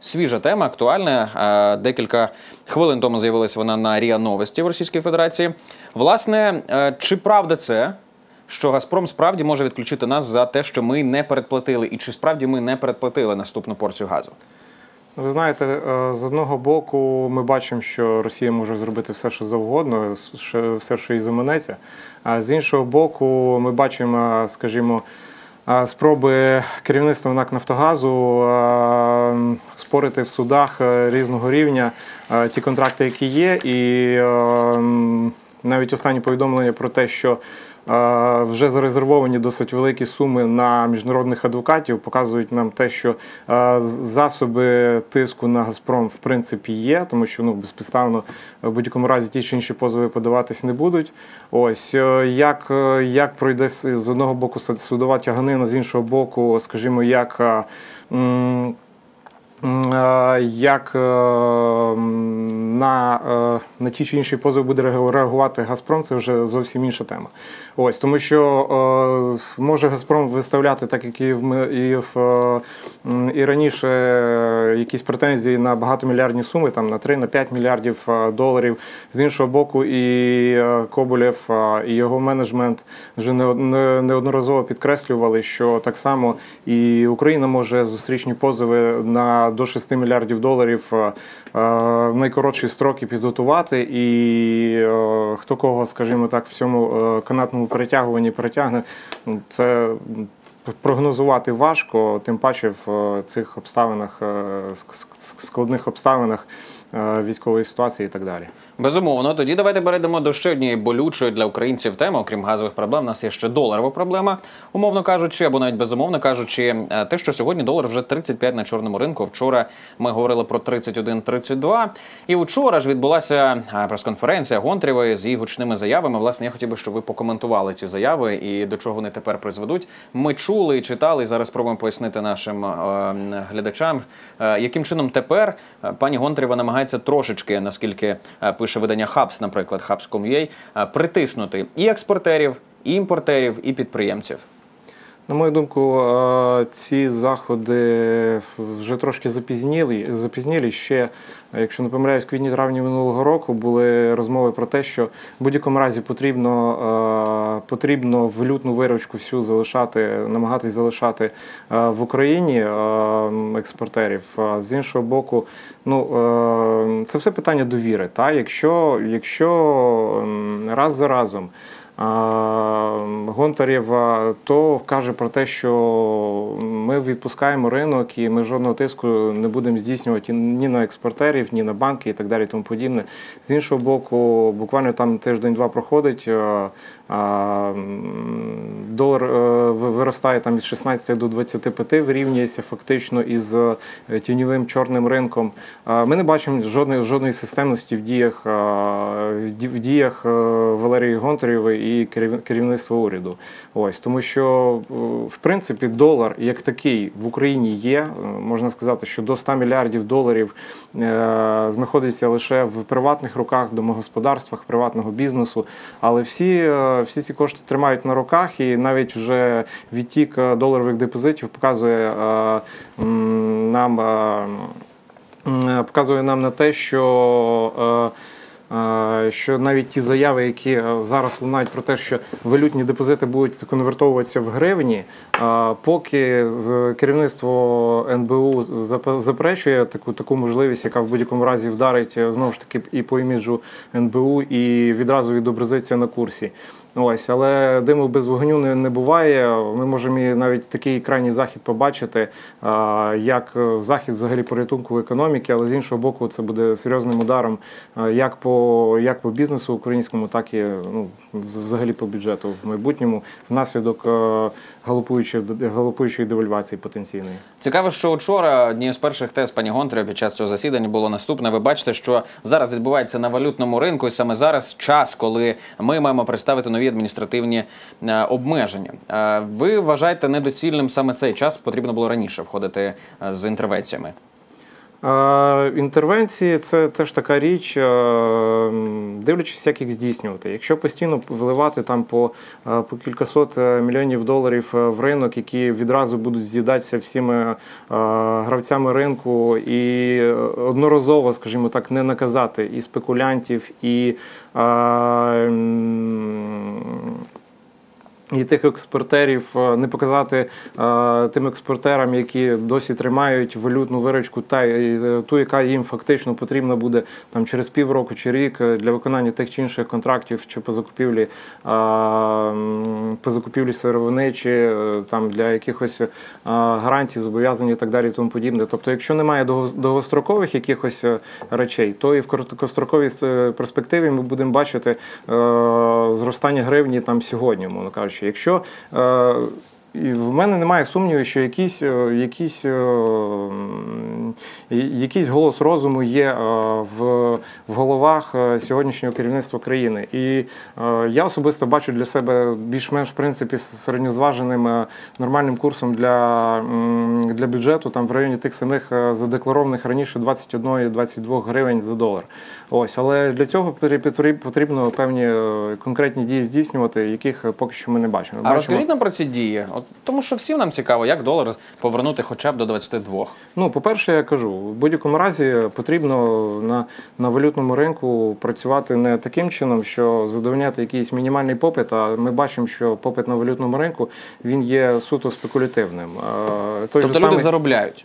свіжа тема, актуальна. Е, Декілька хвилин тому з'явилася вона на Ріа Новості в Російській Федерації. Власне, е, чи правда це? Що Газпром справді може відключити нас за те, що ми не передплатили, і чи справді ми не передплатили наступну порцію газу? Ви знаєте, е, з одного боку, ми бачимо, що Росія може зробити все, що завгодно, все, що їй заманеться. А з іншого боку, ми бачимо, скажімо, спроби керівництва НАК Нафтогазу спорити в судах е, різного рівня ті контракти, які є, і е, навіть останні повідомлення про те, що вже зарезервовані досить великі суми на міжнародних адвокатів, показують нам те, що засоби тиску на Газпром в принципі є, тому що ну безпідставно в будь-якому разі ті чи інші позови подаватись не будуть. Ось е, як, е, як пройде з одного боку судова тяганина, з іншого боку, скажімо, як. Як е, на, е, на ті чи інші позови буде реагувати Газпром, це вже зовсім інша тема. Ось тому, що е, може Газпром виставляти, так як і в і в е, і раніше е, якісь претензії на багатомільярдні суми, там на 3 на 5 мільярдів е, доларів. З іншого боку, і е, Коболєв е, і його менеджмент вже не- не- неодноразово підкреслювали, що так само і Україна може зустрічні позови на до 6 мільярдів доларів е, е, в найкоротші строки підготувати. І е, хто кого, скажімо так, в цьому канатному перетягуванні перетягне, ну, це прогнозувати важко, тим паче в цих обставинах, ск- ск- складних обставинах військової ситуації і так далі. Безумовно, тоді давайте перейдемо до ще однієї болючої для українців теми, окрім газових проблем. У нас є ще доларова проблема, умовно кажучи, або навіть безумовно кажучи, Е, те, що сьогодні долар вже 35 на чорному ринку. Вчора ми говорили про 31-32. І вчора ж відбулася е, прес-конференція Гонтрєвої з її гучними заявами. Власне, я хотів би, щоб ви покоментували ці заяви і до чого вони тепер призведуть. Ми чули і читали, і зараз спробуємо пояснити нашим е, глядачам, е, яким чином тепер е, пані Гонтрєва намагається трошечки, наскільки е, пише видання Хабс, наприклад, Hubs.com.ua, е, притиснути і експортерів, і імпортерів, і підприємців. На мою думку, е, ці заходи вже трошки запізнілі. запізнілі. Ще, якщо не помиляюсь, в квітні-травні минулого року були розмови про те, що в будь-якому разі потрібно, е, потрібно валютну виручку всю залишати, намагатись залишати е, в Україні експортерів. З іншого боку, ну це все питання довіри. Та? Якщо, якщо раз за разом. Гонтарєв то каже про те, що ми відпускаємо ринок і ми жодного тиску не будемо здійснювати ні на експортерів, ні на банки і так далі. Тому подібне. З іншого боку, буквально там тиждень-два проходить. Долар е, виростає там із 16 до 25, вирівнюється фактично із е, тіньовим чорним ринком. Ми не бачимо жодної жодної системності в діях в діях е, Валерії Гонтарєвої і керів- керівництва уряду. Ось тому, що е, в принципі долар як такий в Україні є. Е, Можна сказати, що до 100 мільярдів доларів е, знаходиться лише в приватних руках, домогосподарствах, приватного бізнесу. Але всі, всі ці кошти тримають на руках, і навіть вже відтік доларових депозитів показує нам. Показує нам на те, що що навіть ті заяви, які е, зараз лунають про те, що валютні депозити будуть конвертовуватися в гривні, поки керівництво НБУ зап- заперечує таку таку можливість, яка в будь-якому разі вдарить е, знову ж таки і по іміджу НБУ, і відразу відобразиться на курсі. Ось, але диму без вогню не, не буває. Ми можемо і навіть такий крайній захід побачити, як захід взагалі порятунку економіки, але з іншого боку, це буде серйозним ударом як по як по бізнесу українському, так і ну взагалі по бюджету в майбутньому, внаслідок галопуючої галопуючої девальвації потенційної. Цікаво, що вчора однією з перших тез пані Гонтаря під час цього засідання було наступне. Ви бачите, що зараз відбувається на валютному ринку, і саме зараз час, коли ми маємо представити нові адміністративні е, обмеження. Е, Ви вважаєте недоцільним саме цей час? Потрібно було раніше входити е, з інтервенціями. Інтервенції це теж така річ, дивлячись, як їх здійснювати. Якщо постійно вливати там по, по кількасот е, мільйонів доларів е, в ринок, які відразу будуть з'їдатися всіми гравцями ринку, і е, одноразово, скажімо так, не наказати і спекулянтів, і. І тих експортерів е, не показати е, тим експортерам, які досі тримають валютну виручку, та е, ту, яка їм фактично потрібна буде там через півроку чи рік для виконання тих чи інших контрактів, чи по закупівлі е, по закупівлі сировини, чи там для якихось е, гарантій, зобов'язань і так далі, і тому подібне. Тобто, якщо немає довго- довгострокових якихось речей, то і в короткостроковій перспективі ми будемо бачити зростання гривні там сьогодні, мовно кажучи. Якщо е, і в мене немає сумніву, що якийсь, е, якийсь, е, якийсь голос розуму є е, в, в головах сьогоднішнього керівництва країни. І я особисто бачу для себе більш-менш в принципі середньозваженим нормальним курсом для, для бюджету там в районі тих самих задекларованих раніше 21-22 гривень за долар. Ось, але для цього потріб- потрібно певні конкретні дії здійснювати, яких поки що ми не бачимо. А Бачимо- розкажіть нам про ці дії. От, тому що всім нам цікаво, як долар повернути хоча б до 22. Ну, по-перше, я кажу, в будь-якому разі потрібно на, на валютному ринку працювати не таким чином, що задовольняти якийсь мінімальний попит. А ми бачимо, що попит на валютному ринку він є суто спекулятивним. Той Тобто же люди самий- заробляють.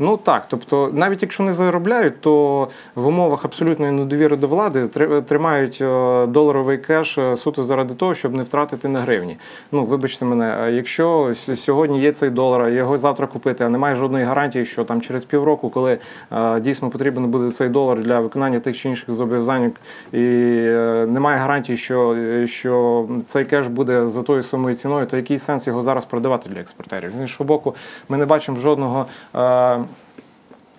Ну так, тобто, навіть якщо не заробляють, то в умовах абсолютної недовіри до влади тр- тримають е, доларовий кеш е, суто заради того, щоб не втратити на гривні. Ну, вибачте мене, якщо сьогодні є цей долар, його завтра купити, а немає жодної гарантії, що там через півроку, коли е, дійсно потрібен буде цей долар для виконання тих чи інших зобов'язань, і немає гарантії, що, що цей кеш буде за тою самою ціною, то який сенс його зараз продавати для експортерів? З іншого боку, ми не бачимо жодного.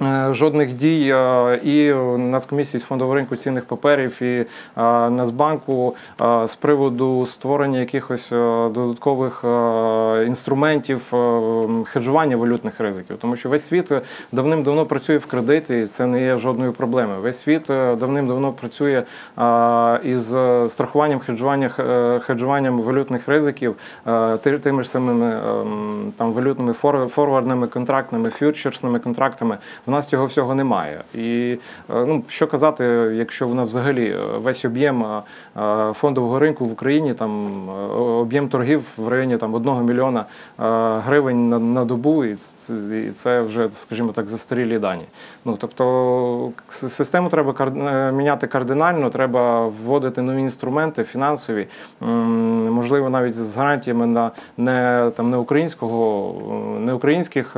Е, Жодних дій е, і Нацкомісії з фондового ринку цінних паперів, і е, Нацбанку з приводу створення якихось додаткових інструментів хеджування валютних ризиків. Тому що весь світ давним-давно працює в кредити, і це не є жодною проблемою. Весь світ давним-давно працює із страхуванням хеджування, хеджуванням валютних ризиків ти- тими ж самими ем, там валютними фор- форвардними контрактами, фьючерсними контрактами. У нас цього всього немає. І е, ну, що казати, якщо в нас взагалі е, весь об'єм е, фондового ринку в Україні, там об'єм торгів в районі там, 1 мільйона гривень на, на добу, і це, вже, скажімо так, застарілі дані. Ну, тобто систему треба кар- міняти кардинально, треба вводити нові інструменти фінансові, можливо, навіть з гарантіями на не, там, не українського, не українських.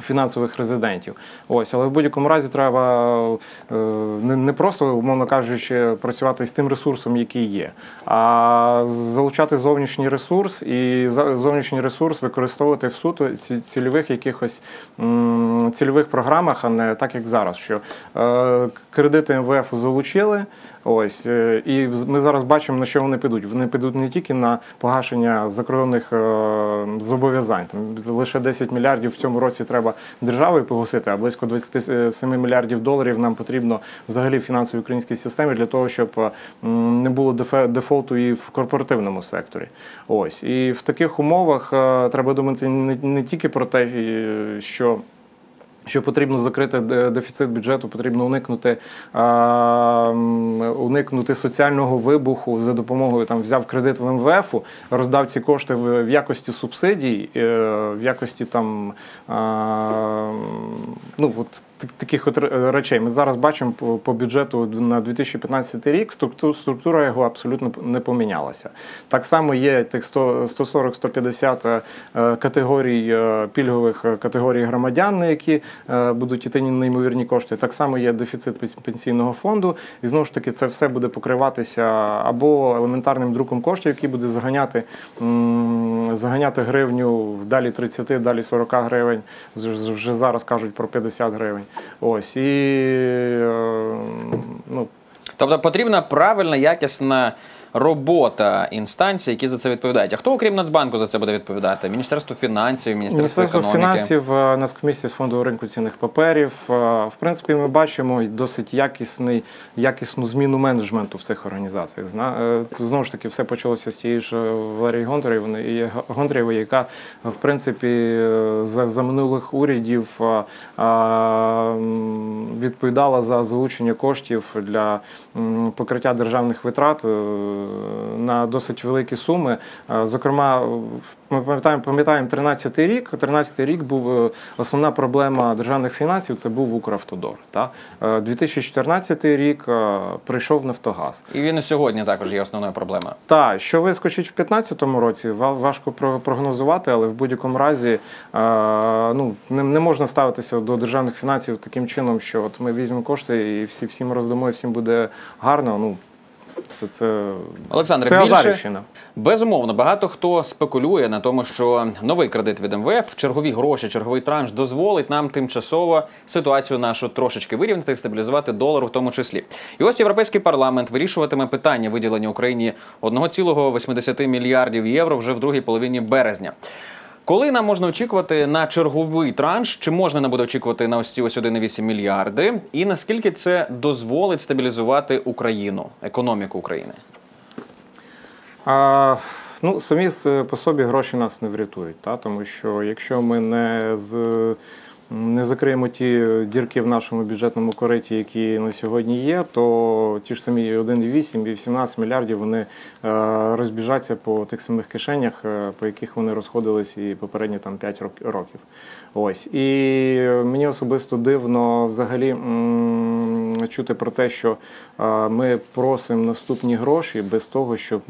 Фінансових резидентів, ось, але в будь-якому разі треба е, не, не просто, умовно кажучи, працювати з тим ресурсом, який є, а залучати зовнішній ресурс і зовнішній ресурс використовувати в суто цільових якихось цільових програмах, а не так як зараз. Що е, кредити МВФ залучили. Ось е, і ми зараз бачимо, на що вони підуть. Вони підуть не тільки на погашення закордонних е, зобов'язань. Там лише 10 мільярдів в цьому році треба державою погасити, а близько 27 мільярдів доларів нам потрібно взагалі в фінансовій українській системі для того, щоб е, не було дефолту і в корпоративному секторі. Ось і в таких умовах е, треба думати не, тільки про те, е, що що потрібно закрити дефіцит бюджету, потрібно уникнути, а, уникнути соціального вибуху за допомогою там взяв кредит в МВФ, роздав ці кошти в, в якості субсидій, е, в якості там а, ну от таких от речей. Ми зараз бачимо по, бюджету на 2015 рік. Структура, його абсолютно не помінялася. Так само є тих 100 140-150 е, категорій е, пільгових е, категорій громадян, на які е, будуть іти неймовірні кошти. Так само є дефіцит пенсійного фонду, і знову ж таки це все буде покриватися або елементарним друком коштів, який буде заганяти, заганяти гривню далі 30, далі 40 гривень. Вже зараз кажуть про 50 гривень. Ось і е, ну. Тобто потрібна правильна, якісна робота інстанцій, які за це відповідають. А хто, окрім Нацбанку, за це буде відповідати? Міністерство фінансів, міністерство, Міністерство економіки. фінансів, е, Нацкомісія з фондового ринку цінних паперів. Е, В принципі, ми бачимо досить якісний, якісну зміну менеджменту в цих організаціях. Е, Знову ж таки, все почалося з тієї ж Валерії Гонтарєвої, Гонтарєвої, яка в принципі за, за минулих урядів відповідала за залучення коштів для покриття державних витрат на досить великі суми. Е, Зокрема, ми пам'ятаємо, пам'ятаємо 13-й рік. 13-й рік був е, основна проблема державних фінансів. Це був Укравтодор. Та Е, 2014 рік е, прийшов Нафтогаз. І він і сьогодні також є основною проблемою. Та що вискочить в 2015 році, ва- важко про- прогнозувати, але в будь-якому разі ну не, не можна ставитися до державних фінансів таким чином, що от ми візьмемо кошти і всі всім роздамо, і всім буде гарно. Ну це це, Олександре, це більше Азарівщина. безумовно багато хто спекулює на тому, що новий кредит від МВФ, чергові гроші, черговий транш дозволить нам тимчасово ситуацію нашу трошечки вирівняти і стабілізувати долар в тому числі. І ось європейський парламент вирішуватиме питання виділення Україні 1,8 мільярдів євро вже в другій половині березня. Коли нам можна очікувати на черговий транш? Чи можна нам буде очікувати на ось ці ось 1,8 мільярди? І наскільки це дозволить стабілізувати Україну, економіку України? А, ну, самі по собі гроші нас не врятують, та? тому що якщо ми не, з, не закриємо ті дірки в нашому бюджетному кориті, які на сьогодні є, то ті ж самі 1,8 і 18 мільярдів вони е, розбіжаться по тих самих кишенях, е, по яких вони розходились і попередні там 5 років. Ось. І мені особисто дивно взагалі. Чути про те, що е, ми просимо наступні гроші без того, щоб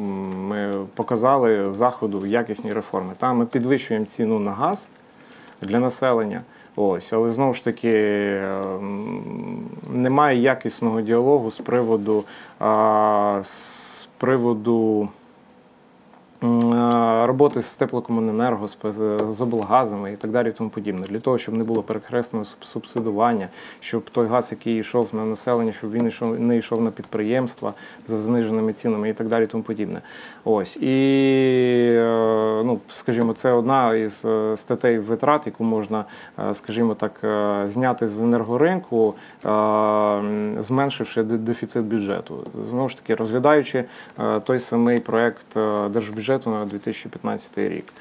ми показали заходу якісні реформи. Там ми підвищуємо ціну на газ для населення. Ось, але знову ж таки ем, немає якісного діалогу з приводу, з приводу роботи з теплокомуненерго, з, облгазами і так далі, і тому подібне. Для того, щоб не було перекресного субсидування, щоб той газ, який йшов на населення, щоб він йшов, не йшов на підприємства за зниженими цінами і так далі, і тому подібне. Ось і е, ну, скажімо, це одна із е, статей витрат, яку можна, е, скажімо так, е, зняти з енергоринку, е, зменшивши дефіцит бюджету. Знову ж таки, розглядаючи е, той самий проект е, держбюджету на 2015 рік.